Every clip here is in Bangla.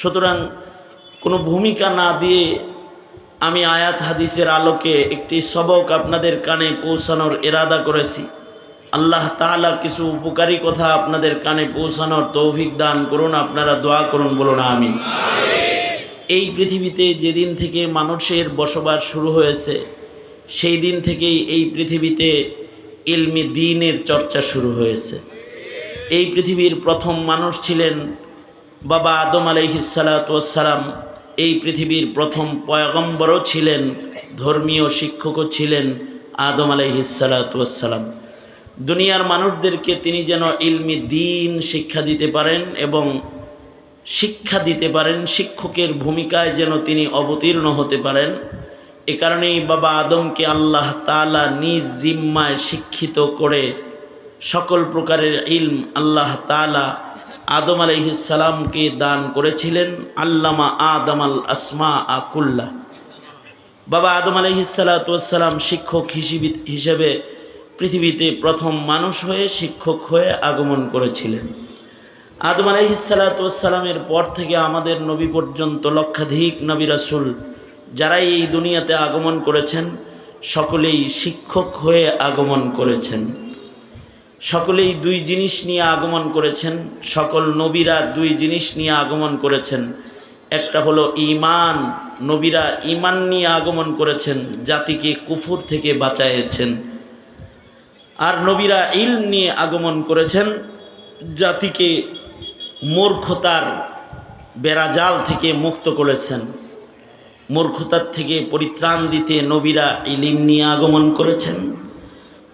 সুতরাং কোনো ভূমিকা না দিয়ে আমি আয়াত হাদিসের আলোকে একটি সবক আপনাদের কানে পৌঁছানোর এরাদা করেছি। আল্লাহ তাআলা কিছু উপকারী কথা আপনাদের কানে পৌঁছানোর তৌফিক দান করুন, আপনারা দোয়া করুন, বলুন আমি এই পৃথিবীতে যেদিন থেকে মানুষের বসবাস শুরু হয়েছে, সেই দিন থেকেই এই পৃথিবীতে ইলমি দিনের চর্চা শুরু হয়েছে। এই পৃথিবীর প্রথম মানুষ ছিলেন বাবা আদম আলাইহিসালাতাম এই পৃথিবীর প্রথম পয়গম্বরও ছিলেন, ধর্মীয় শিক্ষকও ছিলেন আদম আলাইহিসালাতাম দুনিয়ার মানুষদেরকে তিনি যেন ইলমি দিন শিক্ষা দিতে পারেন এবং শিক্ষা দিতে পারেন, শিক্ষকের ভূমিকায় যেন তিনি অবতীর্ণ হতে পারেন। এ কারণেই বাবা আদমকে আল্লাহ তালা নিজ জিম্মায় শিক্ষিত করে সকল প্রকারের ইলম আল্লাহ তালা আদম আলহিসাল্লামকে দান করেছিলেন আল্লামা আদম আল আসমা আকুল্লা বাবা আদম আলহিসাল্লাম শিক্ষক হিসেবে হিসেবে পৃথিবীতে প্রথম মানুষ হয়ে শিক্ষক হয়ে আগমন করেছিলেন। আদম আলাইহিসালাতামের পর থেকে আমাদের নবী পর্যন্ত লক্ষাধিক নবী রাসুল যারাই এই দুনিয়াতে আগমন করেছেন, সকলেই শিক্ষক হয়ে আগমন করেছেন। সকলেই দুই জিনিস নিয়ে আগমন করেছেন, সকল নবীরা দুই জিনিস নিয়ে আগমন করেছেন। একটা হলো ইমান নবীরা ইমান নিয়ে আগমন করেছেন, জাতিকে কুফুর থেকে বাঁচাইয়েছেন। আর নবীরা ইল নিয়ে আগমন করেছেন, জাতিকে মূর্খতার বেড়াজাল থেকে মুক্ত করেছেন। মূর্খতার থেকে পরিত্রাণ দিতে নবীরা ইলিম নিয়ে আগমন করেছেন।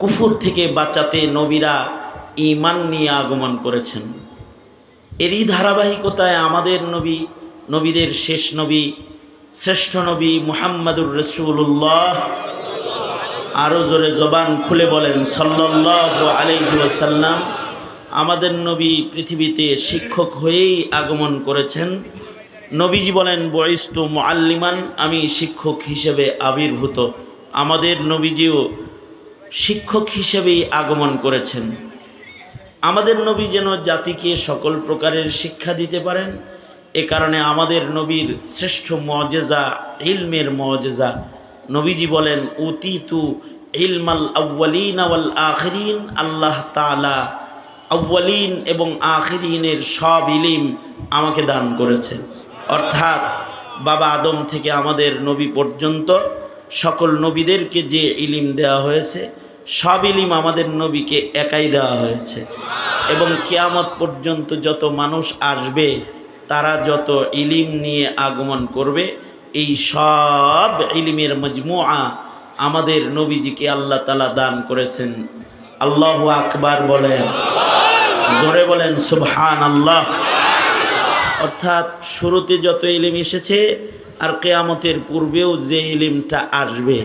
কুফুর থেকে বাঁচাতে নবীরা ইমান নিয়ে আগমন করেছেন। এরই ধারাবাহিকতায় আমাদের নবী, নবীদের শেষ নবী, শ্রেষ্ঠ নবী মুহাম্মাদুর রসুল্লাহ আরও জোরে জবান খুলে বলেন সাল্লাহ আলাইসাল্লাম আমাদের নবী পৃথিবীতে শিক্ষক হয়েই আগমন করেছেন। নবীজি বলেন বয়স্তু মুআল্লিমান, আমি শিক্ষক হিসেবে আবির্ভূত। আমাদের নবীজিও শিক্ষক হিসেবেই আগমন করেছেন। আমাদের নবী যেন জাতিকে সকল প্রকারের শিক্ষা দিতে পারেন, এ কারণে আমাদের নবীর শ্রেষ্ঠ মজেজা, ইলমের মজেজা। নবীজি বলেন, উতিতু ইলমাল আউ্বালিন আওয়াল আখরিন, আল্লাহ তালা আউ্বালিন এবং আখরিনের সব ইলিম আমাকে দান করেছে অর্থাৎ বাবা আদম থেকে আমাদের নবী পর্যন্ত সকল নবীদেরকে যে ইলিম দেওয়া হয়েছে, সব ইলিম আমাদের নবীকে একাই দেওয়া হয়েছে। এবং কিয়ামত পর্যন্ত যত মানুষ আসবে, তারা যত ইলিম নিয়ে আগমন করবে, এই সব ইলিমের মজমুয়া আমাদের নবীজিকে আল্লাহ তালা দান করেছেন। আল্লাহ আকবার বলেন, জোরে বলেন সুবহান আল্লাহ অর্থাৎ শুরুতে যত ইলিম এসেছে আর কেয়ামতের পূর্বেও যে ইলিমটা আসবে,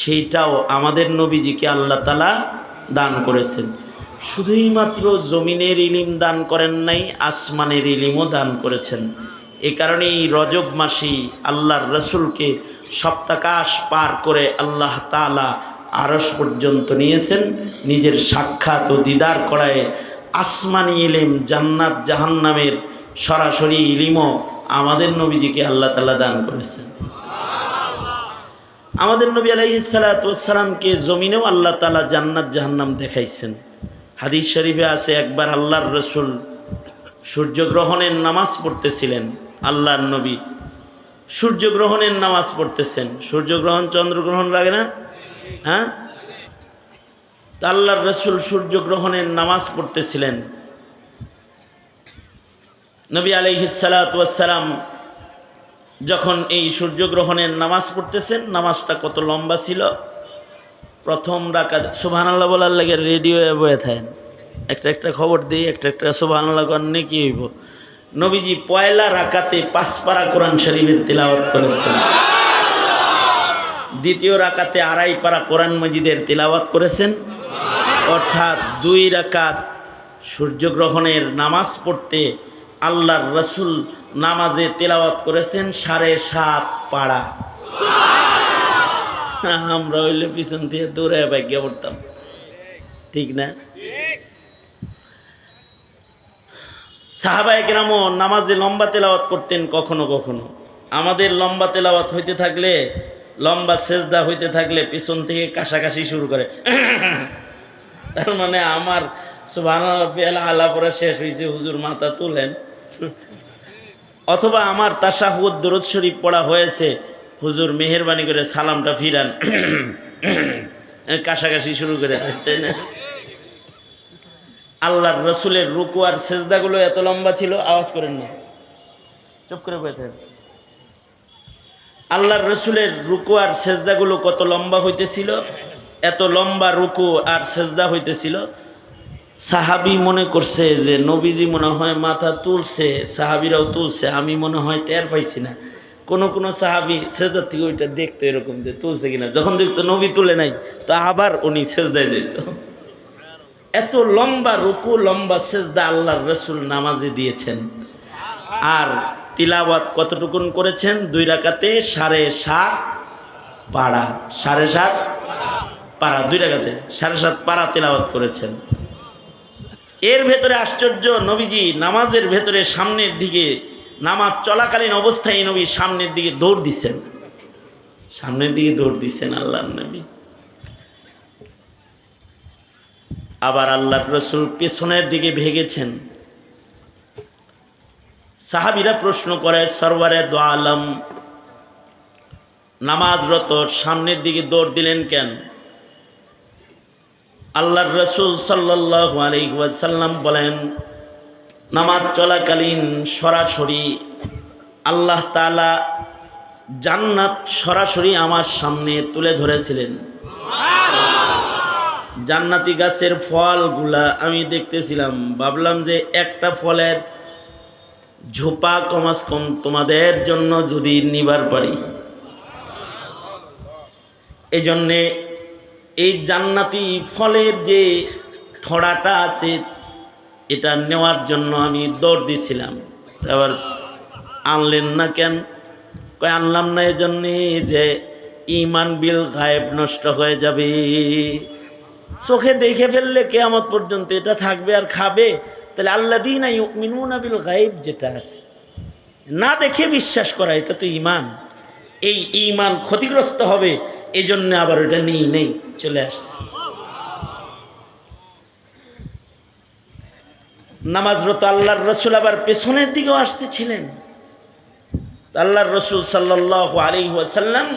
সেইটাও আমাদের নবীজিকে আল্লাহ তালা দান করেছেন। শুধুই মাত্র জমিনের ইলিম দান করেন নাই, আসমানের ইলিমও দান করেছেন। এ কারণেই রজব মাসি আল্লাহর রসুলকে সপ্তাকাশ পার করে আল্লাহ তালা আরস পর্যন্ত নিয়েছেন। নিজের সাক্ষাৎ ও দিদার করায় আসমানি ইলিম জান্নাত জাহান্নামের সরাসরি ইলিমও আমাদের নবীজিকে আল্লাহ তালা দান করেছেন। আমাদের নবী আলাইসালাতামকে জমিনেও আল্লাহ তালা জান্নাত জাহান্নাম দেখাইছেন। হাদিস শরীফে আছে, একবার আল্লাহর রসুল সূর্যগ্রহণের নামাজ পড়তেছিলেন, আল্লাহর নবী সূর্যগ্রহণের নামাজ পড়তেছেন। সূর্যগ্রহণ, চন্দ্রগ্রহণ লাগে না? হ্যাঁ? আল্লাহর রসুল সূর্যগ্রহণের নামাজ পড়তেছিলেন। নবী আলহিসালাম যখন এই সূর্যগ্রহণের নামাজ পড়তেছেন, নামাজটা কত লম্বা ছিল? প্রথম রাকাত সুবহান আল্লাহ বলার লাগে রেডিও বয়ে থাকেন। একটা একটা খবর দিই, একটা একটা সুবহান আল্লাহ করলে কি হইব। নবীজি পয়লা রাকাতে পাঁচপাড়া কোরআন শরীফের তিলাওয়াত করেছেন। দ্বিতীয় রাকাতে আড়াই পাড়া কোরআন মজিদের তিলাওয়াত করেছেন। অর্থাৎ দুই রাকাত সূর্যগ্রহণের নামাজ পড়তে আল্লাহর রসুল নামাজে তেলাওয়াত করেছেন সাড়ে সাত পাড়া। আমরা হইলে পিছন দিয়ে দৌড়ে ভাগ্য পড়তাম। ঠিক না? সাহাবায় কেরামও নামাজে লম্বা তেলাওয়াত করতেন কখনো কখনো। আমাদের লম্বা তেলাওয়াত হইতে থাকলে, লম্বা সেজদা হইতে থাকলে পিছন থেকে কাশাকাশি শুরু করে। তার মানে আমার সুবাহ আলা পরে শেষ হয়েছে হুজুর মাথা তুলেন। অথবা আমার তাসাহুদ দরদ শরীফ পড়া হয়েছে, হুজুর মেহরবানি করে সালামটা ফিরান। কাশাকাশি শুরু করে তাই না? আল্লাহর রসুলের রুকু আর সেজদাগুলো এত লম্বা ছিল, আওয়াজ করেন না। চুপ করে বসে আল্লাহর রসুলের রুকু আর সেজদাগুলো কত লম্বা হইতেছিল, এত লম্বা রুকু আর সেজদা হইতেছিল সাহাবি মনে করছে যে নবীজি মনে হয় মাথা তুলছে, সাহাবিরাও তুলছে, আমি মনে হয় টের পাইছি না। কোনো কোনো সাহাবি সেজদার থেকে ওইটা দেখতো এরকম যে তুলছে কিনা। যখন দেখতো নবী তুলে নাই, তো আবার উনি সেজদায় যেত এত লম্বা রুকু, লম্বা সেজদা আল্লাহর রসুল নামাজে দিয়েছেন। আর তিলাওয়াত কতটুকুন করেছেন? দুই রাকাতে সাড়ে সাত পাড়া। সাড়ে সাত পাড়া। দুই রাকাতে সাড়ে সাত পাড়া তিলাওয়াত করেছেন। এর ভেতরে আশ্চর্য নবীজি নামাজের ভেতরে সামনের দিকে, নামাজ চলাকালীন অবস্থায় নবী সামনের দিকে দৌড় দিচ্ছেন। সামনের দিকে দৌড় দিচ্ছেন আল্লাহ নবী। আবার আল্লাহর রসুল পেছনের দিকে ভেগেছেন। সাহাবিরা প্রশ্ন করে, সরওয়ারে দো আলম, নামাজরত সামনের দিকে দৌড় দিলেন কেন? আল্লাহর রসুল সাল্লাহ আলহিহাসাল্লাম বলেন নামাজ চলাকালীন সরাসরি আল্লাহ তালা জান্নাত সরাসরি আমার সামনে তুলে ধরেছিলেন। জান্নাতি গাছের ফলগুলা আমি দেখতেছিলাম ভাবলাম যে একটা ফলের ঝোপা কমাস কম তোমাদের জন্য যদি নিবার পারি। এই জন্যে এই জান্নাতি ফলের যে থড়াটা আছে, এটা নেওয়ার জন্য আমি দৌড় দিছিলাম। আবার আনলেন না কেন? কয়, আনলাম না এই জন্যে যে ইমান বিল গায়েব নষ্ট হয়ে যাবে। চোখে দেখে ফেললে কেয়ামত পর্যন্ত এটা থাকবে আর খাবে। তাহলে আল্লা দিন বিল গায়েব যেটা আছে, না দেখে বিশ্বাস করা, এটা তো ইমান এই ইমান ক্ষতিগ্রস্ত হবে এই জন্য আবার ওটা নেই নেই, চলে আসছে। নামাজরত আল্লাহর রসুল আবার পেছনের দিকেও আসতেছিলেন। আল্লাহর রসুল সাল্লাহ আলী ওয়াসাল্লাম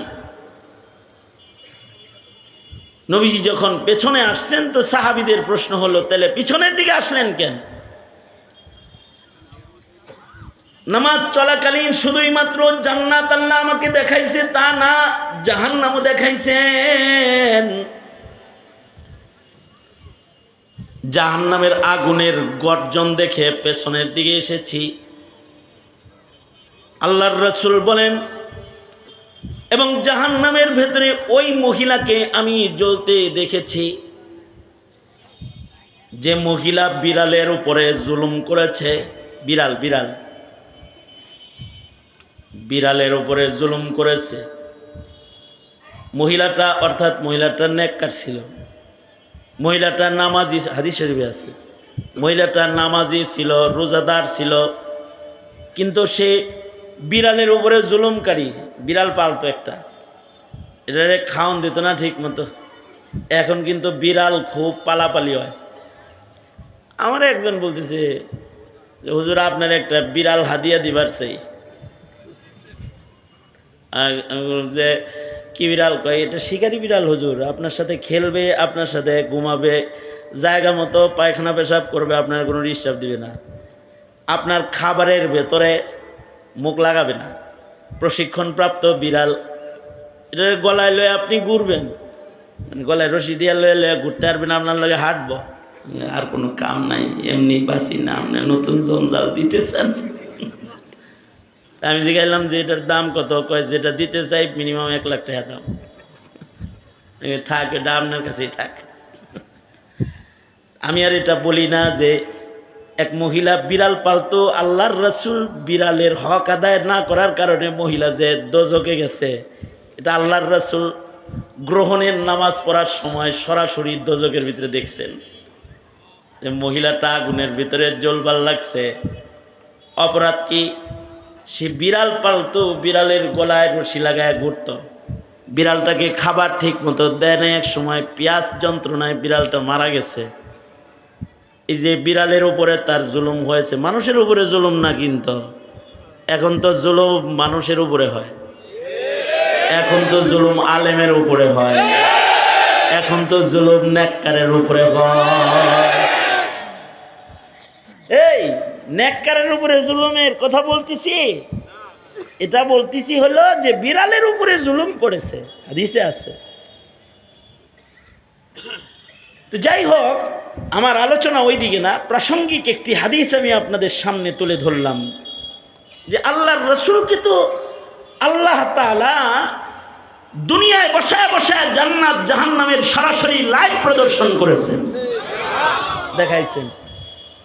নবীজি যখন পেছনে আসছেন, তো সাহাবিদের প্রশ্ন হলো, তাহলে পিছনের দিকে আসলেন কেন? নামাজ চলাকালীন শুধুই মাত্র জান্নাত আল্লাহ আমাকে দেখাইছে, তা না, জাহান্নামও দেখাইছেন। জাহান্নামের আগুনের গর্জন দেখে পেছনের দিকে এসেছি। আল্লাহর রসুল বলেন, এবং জাহান্নামের ভেতরে ওই মহিলাকে আমি জ্বলতে দেখেছি, যে মহিলা বিড়ালের উপরে জুলুম করেছে। বিড়াল বিড়াল। বিড়ালের উপরে জুলুম করেছে। মহিলাটা, অর্থাৎ মহিলাটা নেককার ছিল। মহিলাটা নামাজি হাদিস শরীফে আছে। মহিলাটা নামাজি ছিল, রোজাদার ছিল। কিন্তু সে বিড়ালের উপরে জুলুমকারী। বিড়াল পালতো একটা। এটারে খাওয়ান দিত না ঠিক মতো এখন কিন্তু বিড়াল খুব পালাপালি হয়। আমার একজন বলতেছে হুজুর, আপনার একটা বিড়াল হাদিয়া দিবার সেই যে কি বিড়াল কয়, এটা শিকারি বিড়াল হুজুর। আপনার সাথে খেলবে, আপনার সাথে ঘুমাবে, জায়গা মতো পায়খানা পেশাব করবে, আপনার কোনো ডিস্টার্ব দিবে না। আপনার খাবারের ভেতরে মুখ লাগাবে না। প্রশিক্ষণপ্রাপ্ত বিড়াল, এটা গলায় লয়ে আপনি ঘুরবেন। মানে গলায় রশি দিয়ে লয়ে লয়ে ঘুরতে পারবেন, আপনার লগে হাঁটবো। আর কোনো কাম নাই, এমনি বাসি না, আপনি নতুন জঞ্জাল দিতেছেন। আমি জিজ্ঞাসলাম যে এটার দাম কত? কয়, যেটা দিতে চাই মিনিমাম এক লাখ টাকা দাম। থাক, এটা আপনার কাছেই থাক। আমি আর এটা বলি না যে এক মহিলা বিড়াল পালতো, আল্লাহর রসুল বিড়ালের হক আদায় না করার কারণে মহিলা যে দোজকে গেছে, এটা আল্লাহর রসুল গ্রহণের নামাজ পড়ার সময় সরাসরি দোজকের ভিতরে দেখছেন। যে মহিলাটা আগুনের ভিতরে জ্বলবার লাগছে। অপরাধ কি? সে বিড়াল পালতো, বিড়ালের গলায় রশি লাগায় ঘুরত। বিড়ালটাকে খাবার ঠিক মতো দেয় না এক সময় পেঁয়াজ যন্ত্রণায় বিড়ালটা মারা গেছে। এই যে বিড়ালের উপরে তার জুলুম হয়েছে, মানুষের উপরে জুলুম না কিন্তু। এখন তো জুলুম মানুষের উপরে হয়। এখন তো জুলুম আলেমের উপরে হয়। এখন তো জুলুম নেককারের উপরে হয়। এই! নেককারের উপরে জুলুমের কথা বলতেছি? এটা বলতেছি হলো যে বিড়ালের উপরে জুলুম করেছে। হাদিসে আছে। তো যাই হোক, আমার আলোচনা ওই দিকে না, প্রাসঙ্গিক একটি হাদিস আমি আপনাদের সামনে তুলে ধরলাম। যে আল্লাহর রসুলকে তো আল্লাহ তালা দুনিয়ায় বসায় বসায় জান্নাত জাহান্নামের সরাসরি লাইভ প্রদর্শন করেছেন। দেখাইছেন।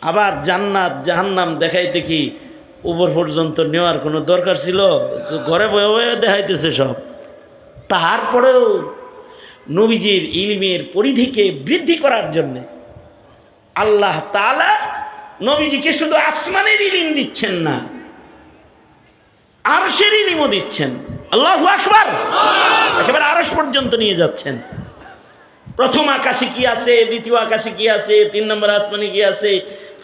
আবার জান্নাত, জাহান্নাম দেখাইতে কি উপর পর্যন্ত নেওয়ার কোনো দরকার ছিল? ঘরে বয়ে বয়ে দেখাইতেছে সব। তারপরেও নবীজির ইলমের পরিধিকে বৃদ্ধি করার জন্যে আল্লাহ তালা নবীজিকে শুধু আসমানের ইলিম দিচ্ছেন না, আরশের ইলিমও দিচ্ছেন। আল্লাহ আকবার। একেবারে আরশ পর্যন্ত নিয়ে যাচ্ছেন। প্রথম আকাশে কি আছে, দ্বিতীয় আকাশে কি আছে, তিন নম্বর আসমানে কি আছে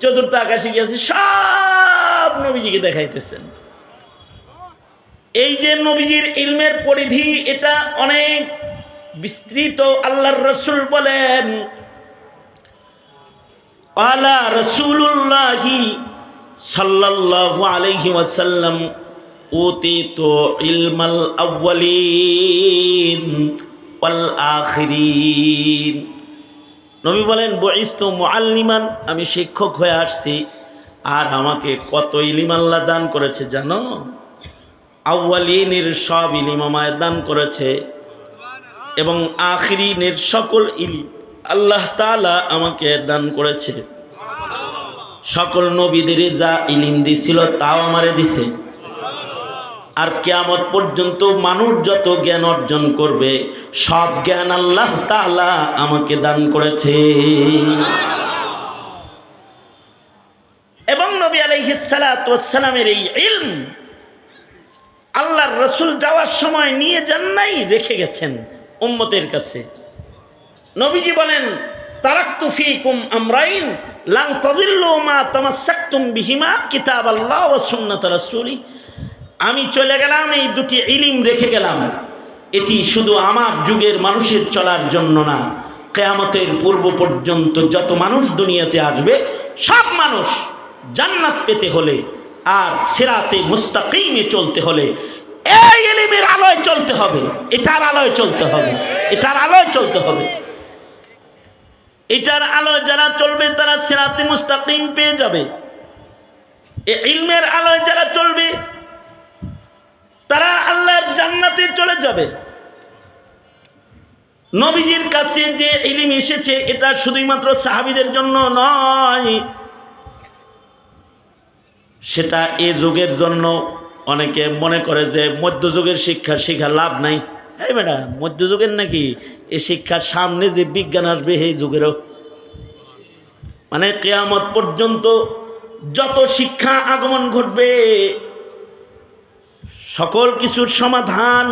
চতুর্থ আকাশে আছে সব নবীজিকে দেখাইতেছেন। এই যে নবীজির ইলমের পরিধি, এটা অনেক বিস্তৃত, আল্লাহর রসুল বলেন, আলা রসুল্লাহি সাল্লাল্লাহু আলাইহি ওয়াসাল্লাম উতিত ইলমাল আউ্বালিন ওয়াল আখিরিন। নবী বলেন বইস্ত মুআল্লিমান আমি শিক্ষক হয়ে আসছি। আর আমাকে কত ইলিম আল্লাহ দান করেছে জানো? আউ্বালিনের সব ইলিম আমায় দান করেছে। এবং আখিরিনের সকল ইলিম আল্লাহ তালা আমাকে দান করেছে। সকল নবীদের যা ইলিম দিছিল, তাও আমারে দিছে। আর কেয়ামত পর্যন্ত মানুষ যত জ্ঞান অর্জন করবে, সব জ্ঞান আল্লাহ তালা আমাকে দান করেছে। এবং নবী আলহিসালামের এই ইলম আল্লাহর রসুল যাওয়ার সময় নিয়ে যান নাই, রেখে গেছেন উম্মতের কাছে। নবীজি বলেন, তারাক্তু আমরাইন লাং বিহিমা কিতাব আল্লাহ আমি চলে গেলাম, এই দুটি ইলিম রেখে গেলাম। এটি শুধু আমার যুগের মানুষের চলার জন্য না, কেয়ামতের পূর্ব পর্যন্ত যত মানুষ দুনিয়াতে আসবে, সব মানুষ জান্নাত পেতে হলে আর সেরাতে মুস্তাকিমে চলতে হলে এই এলিমের আলোয় চলতে হবে, এটার আলোয় চলতে হবে, এটার আলোয় চলতে হবে। এটার আলোয় যারা চলবে, তারা সেরাতে মুস্তাকিম পেয়ে যাবে। এ ইলমের আলোয় যারা চলবে তারা আল্লাহর জান্নাতে চলে যাবে। নবীজির কাছে যে ইলিম এসেছে, এটা শুধুমাত্র সাহাবিদের জন্য নয়, সেটা এ যুগের জন্য অনেকে মনে করে যে মধ্যযুগের শিক্ষা শিক্ষা লাভ নাই। হ্যাঁ বেটা, মধ্যযুগের নাকি এ শিক্ষার সামনে যে বিজ্ঞান আসবে, এই যুগেরও। মানে কেয়ামত পর্যন্ত যত শিক্ষা আগমন ঘটবে সকল কিছুর সমাধান,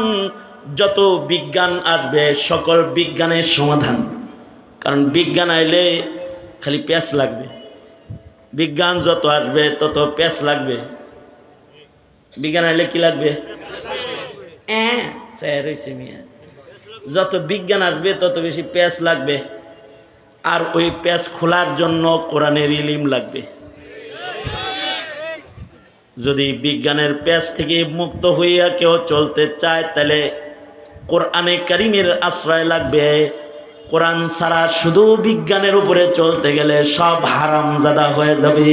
যত বিজ্ঞান আসবে, সকল বিজ্ঞানের সমাধান। কারণ বিজ্ঞান আইলে খালি প্যাঁচ লাগবে। বিজ্ঞান যত আসবে, তত প্যাঁচ লাগবে। বিজ্ঞান আইলে কি লাগবে? মিয়া। যত বিজ্ঞান আসবে, তত বেশি প্যাঁচ লাগবে। আর ওই প্যাঁচ খোলার জন্য কোরআনের ইলিম লাগবে। যদি বিজ্ঞানের প্যাচ থেকে মুক্ত হইয়া কেউ চলতে চায়, তাহলে কোরআনে কারিমের আশ্রয় লাগবে। কোরআন ছাড়া শুধু বিজ্ঞানের উপরে চলতে গেলে সব হারামজাদা হয়ে যাবে।